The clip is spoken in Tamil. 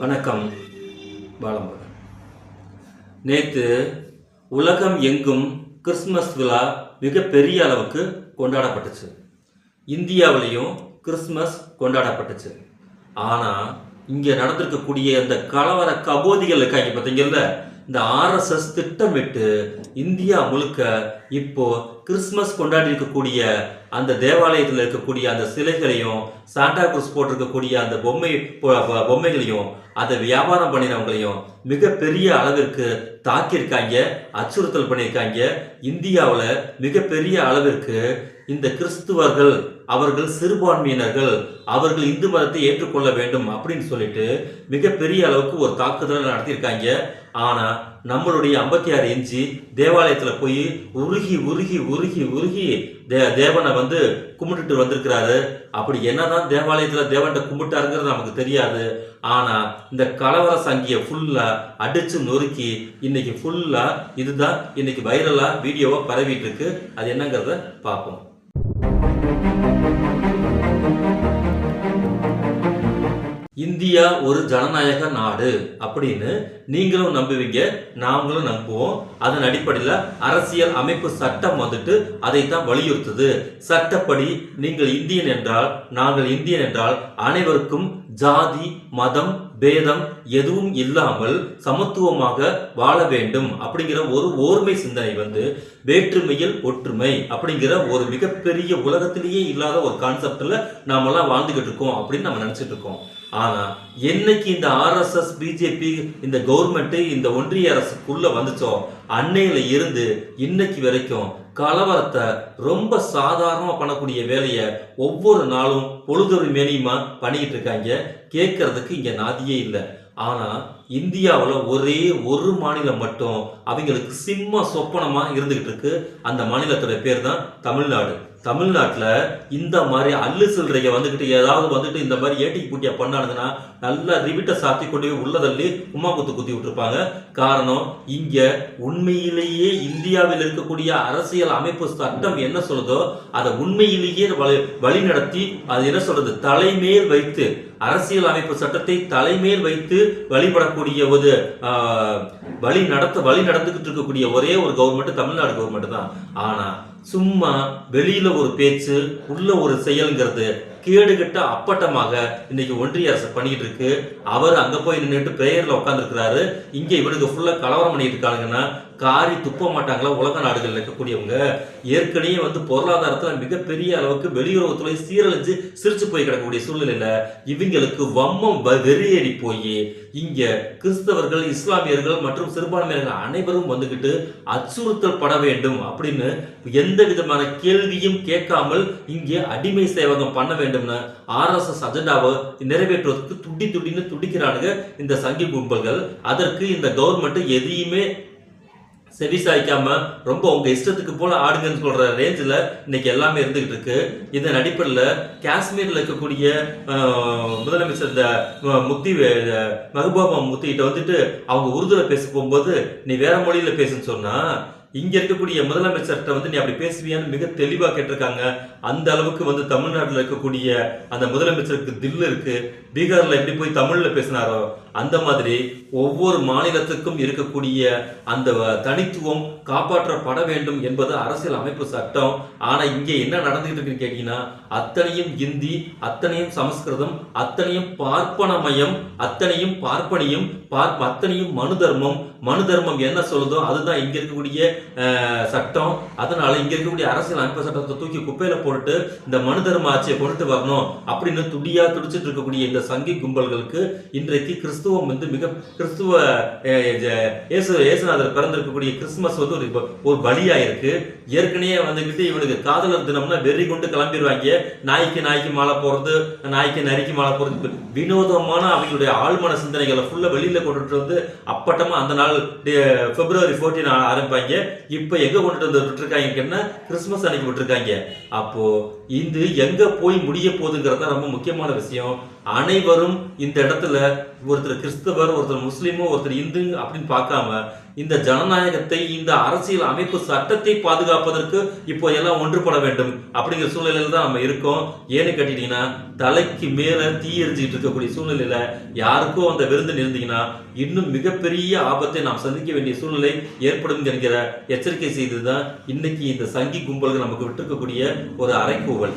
வணக்கம் பாலமுருகன். நேற்று உலகம் எங்கும் கிறிஸ்மஸ் விழா மிகப்பெரிய அளவுக்கு கொண்டாடப்பட்டுச்சு. இந்தியாவிலையும் கிறிஸ்மஸ் கொண்டாடப்பட்டுச்சு. ஆனால் இங்கே நடந்திருக்கக்கூடிய இந்த கலவர கபோதிகள் இருக்காங்க பார்த்தீங்கல்ல இந்த ஆர்எஸ்எஸ் திட்டமிட்டு இந்தியா முழுக்க இப்போ கிறிஸ்மஸ் கொண்டாடி இருக்கக்கூடிய அந்த தேவாலயத்தில் இருக்கக்கூடிய அந்த சிலைகளையும் சாண்டா குரூஸ் போட்டிருக்கக்கூடிய அந்த பொம்மை பொம்மைகளையும் அதை வியாபாரம் பண்ணினவங்களையும் மிகப்பெரிய அளவிற்கு தாக்கியிருக்காங்க அச்சுறுத்தல் பண்ணியிருக்காங்க. இந்தியாவில் மிகப்பெரிய அளவிற்கு இந்த கிறிஸ்துவர்கள் அவர்கள் சிறுபான்மையினர்கள் அவர்கள் இந்து மதத்தை ஏற்றுக்கொள்ள வேண்டும் அப்படின்னு சொல்லிட்டு மிகப்பெரிய அளவுக்கு ஒரு தாக்குதலை நடத்தியிருக்காங்க. ஆனா நம்மளுடைய ஐம்பத்தி ஆறு இன்ச்சு தேவாலயத்துல போய் உருகி உருகி உருகி உருகி உருகி தே தேவனை வந்து கும்பிட்டுட்டு வந்திருக்கிறாரு. அப்படி என்னதான் தேவாலயத்துல தேவன்கிட்ட கும்பிட்டாருங்கிறது நமக்கு தெரியாது. ஆனா இந்த கலவர சங்கியை ஃபுல்லா அடிச்சு நொறுக்கி இன்னைக்கு ஃபுல்லா இதுதான் இன்னைக்கு வைரலாக வீடியோவா பரவிட்டு இருக்கு. அது என்னங்கிறத பார்ப்போம். இந்தியா ஒரு ஜனநாயக நாடு அப்படின்னு நீங்களும் நம்புவீங்க நாங்களும் நம்புவோம். அதன் அடிப்படையில் அரசியல் அமைப்பு சட்டம் வந்துட்டு அதைத்தான் வலியுறுத்துது. சட்டப்படி நீங்கள் இந்தியன் என்றால் நாங்கள் இந்தியன் என்றால் அனைவருக்கும் ஜாதி மதம் பேதம் எதுவும் இல்லாமல் சமத்துவமாக வாழ வேண்டும் அப்படிங்கிற ஒரு ஓர்மை சிந்தனை வந்து வேற்றுமையில் ஒற்றுமை அப்படிங்கிற ஒரு மிகப்பெரிய உலகத்திலேயே இல்லாத ஒரு கான்செப்டில் நாமெல்லாம் வாழ்ந்துகிட்டு இருக்கோம் அப்படின்னு நம்ம நினச்சிட்டு இருக்கோம். ஆனால் என்னைக்கு இந்த ஆர்எஸ்எஸ் பிஜேபி இந்த கவர்மெண்ட்டு இந்த ஒன்றிய அரசுக்குள்ளே வந்துச்சோ அன்னையில் இருந்து இன்னைக்கு வரைக்கும் கலவரத்தை ரொம்ப சாதாரணமாக பண்ணக்கூடிய வேலையை ஒவ்வொரு நாளும் பொழுதொரு மேனியுமா பண்ணிக்கிட்டு இருக்காங்க. கேட்கறதுக்கு இங்கே நாதியே இல்லை. ஆனால் இந்தியாவில் ஒரே ஒரு மாநிலம் மட்டும் அவங்களுக்கு சிம்ம சொப்பனமாக இருந்துக்கிட்டு இருக்கு. அந்த மாநிலத்தோட பேர் தான் தமிழ்நாடு. தமிழ்நாட்டில் இந்த மாதிரி அல்லு சில்லறைய வந்துக்கிட்டு ஏதாவது வந்துட்டு இந்த மாதிரி ஏட்டிக்கு பூட்டியா பண்ணானுங்கன்னா நல்லா ரிவிட்டை சாத்தி கொண்டு போய் உள்ளதள்ளி உமா குத்து குத்தி விட்டுருப்பாங்க. காரணம் இங்கே உண்மையிலேயே இந்தியாவில் இருக்கக்கூடிய அரசியல் அமைப்பு சட்டம் என்ன சொல்லுதோ அதை உண்மையிலேயே வழி வழிநடத்தி அது என்ன சொல்றது தலைமேல் வைத்து அரசியல் அமைப்பு சட்டத்தை தலைமேல் வைத்து வழிபடக்கூடிய ஒரு வழி நடத்த வழி நடந்துகிட்டு இருக்கக்கூடிய ஒரே ஒரு கவர்மெண்ட் தமிழ்நாடு கவர்மெண்ட் தான். ஆனால் சும்மா வெளியில ஒரு பேச்சு உள்ள ஒரு செயல்ங்கிறது கேடுகிட்ட அப்பட்டமாக இன்னைக்கு ஒன்றிய அரசு பண்ணிட்டு இருக்கு. அவர் அங்க போய் நின்றுட்டு பிரேயர்ல உட்காந்துருக்கிறாரு இங்க இவனுக்கு ஃபுல்லா கலவரம் பண்ணிட்டு இருக்காங்கன்னா காரி துப்ப மாட்டாங்களா? உலக நாடுகளில் இருக்கக்கூடியவங்க. ஏற்கனவே வந்து பொருளாதாரத்தில் மிகப்பெரிய அளவுக்கு வெளியுறவுத்துறை சீரழிஞ்சு சிரிச்சு போய் கிடக்கக்கூடிய சூழ்நிலையில் இவங்களுக்கு வம்மம் வ- வெறியேறி போய் இங்கே கிறிஸ்தவர்கள் இஸ்லாமியர்கள் மற்றும் சிறுபான்மையினர்கள் அனைவரும் வந்துக்கிட்டு அச்சுறுத்தல் பட வேண்டும் அப்படின்னு எந்த விதமான கேள்வியும் கேட்காமல் இங்கே அடிமை சேவகம் பண்ண வேண்டும்னு ஆர்எஸ்எஸ் அஜெண்டாவை நிறைவேற்றுவதற்கு துடி துடின்னு துடிக்கிறானுங்க இந்த சங்கி கும்பல்கள். அதற்கு இந்த கவர்மெண்ட் எதையுமே செவிசாய்க்காம ரொம்ப உங்க இஷ்டத்துக்கு போல ஆடுங்கன்னு சொல்ற ரேஞ்சில் இன்னைக்கு எல்லாமே இருந்துகிட்டு இருக்கு. இதன் அடிப்படையில் காஷ்மீரில் இருக்கக்கூடிய முதலமைச்சர் இந்த முக்தி வே- மெஹபூபா வந்துட்டு அவங்க உருதுல பேச போகும்போது நீ வேற மொழியில பேசுன்னு சொன்னா இங்க இருக்கக்கூடிய முதலமைச்சர்கிட்ட வந்து நீ அப்படி பேசுவியான்னு மிக தெளிவா கேட்டிருக்காங்க. அந்த அளவுக்கு வந்து தமிழ்நாட்டில் இருக்கக்கூடிய அந்த முதலமைச்சருக்கு தில்லு இருக்கு. பீகார்ல எப்படி போய் தமிழ்ல பேசினாரோ அந்த மாதிரி ஒவ்வொரு மாநிலத்துக்கும் இருக்கக்கூடிய அந்த தனித்துவம் காப்பாற்றப்பட வேண்டும் என்பது அரசியல் அமைப்பு சட்டம். ஆனால் இங்கே என்ன நடந்துகிட்டு இருக்குன்னு கேட்டீங்கன்னா அத்தனையும் இந்தி அத்தனையும் சமஸ்கிருதம் அத்தனையும் பார்ப்பனமயம் அத்தனையும் பார்ப்பனியம் பார்ப்ப அத்தனையும் மனு தர்மம் மனு தர்மம் என்ன சொல்லுதோ அதுதான் இங்கே இருக்கக்கூடிய சட்டம். அதனால இங்கே இருக்கக்கூடிய அரசியல் அமைப்பு சட்டத்தை தூக்கி குப்பையில் போட்டுட்டு இந்த மனு தர்ம ஆட்சியை கொண்டுட்டு வரணும் அப்படின்னு துடியா துடிச்சிட்டு இருக்கக்கூடிய இந்த சங்கி கும்பல்களுக்கு இன்றைக்கு கிறிஸ்துவம் வந்து மிக கிறிஸ்துவ இயேசு இயேசுநாதர் பிறந்திருக்கக்கூடிய கிறிஸ்துமஸ் வந்து ஒரு ஒரு பலியா இருக்கு ஏற்கனவே வந்துகிட்டு இவனுக்கு காதலர் தினம்னா வெறி கொண்டு கிளம்பிடுவாங்க நாய்க்கு நாய்க்கு மாலை போறது நாய்க்கு நரிக்கு மாலை போறது வினோதமான அவங்களுடைய ஆழ்மன சிந்தனைகளை ஃபுல்லா வெளியில கொண்டுட்டு வந்து அப்பட்டமா அந்த நாள் பிப்ரவரி 14 ஆரம்பிப்பாங்க. இப்ப எங்க கொண்டுட்டு வந்து விட்டுருக்காங்கன்னா கிறிஸ்துமஸ் அன்னைக்கு விட்டுருக்காங்க. அப்போ இது எங்க போய் முடிய போகுதுங்கிறது தான் ரொம்ப முக்கியமான விஷயம். அனைவரும் இந்த இடத்துல ஒருத்தர் கிறிஸ்தவர் ஒருத்தர் முஸ்லீமோ ஒருத்தர் இந்து அப்படின்னு பார்க்காம இந்த ஜனநாயகத்தை இந்த அரசியல் அமைப்பு சட்டத்தை பாதுகாப்பதற்கு இப்போ எல்லாம் ஒன்றுபட வேண்டும். அப்படிங்கிற சூழ்நிலையில தான் நம்ம இருக்கோம். ஏன்னு கேட்டீங்கன்னா தலைக்கு மேல தீ இருக்கக்கூடிய சூழ்நிலையில யாருக்கோ அந்த விருந்து இருந்தீங்கன்னா இன்னும் மிகப்பெரிய ஆபத்தை நாம் சந்திக்க வேண்டிய சூழ்நிலை ஏற்படும் என்கிற எச்சரிக்கை செய்து தான் இன்னைக்கு இந்த சங்கி கும்பல்கள் நமக்கு விட்டுருக்கக்கூடிய ஒரு அரைக்கூவல்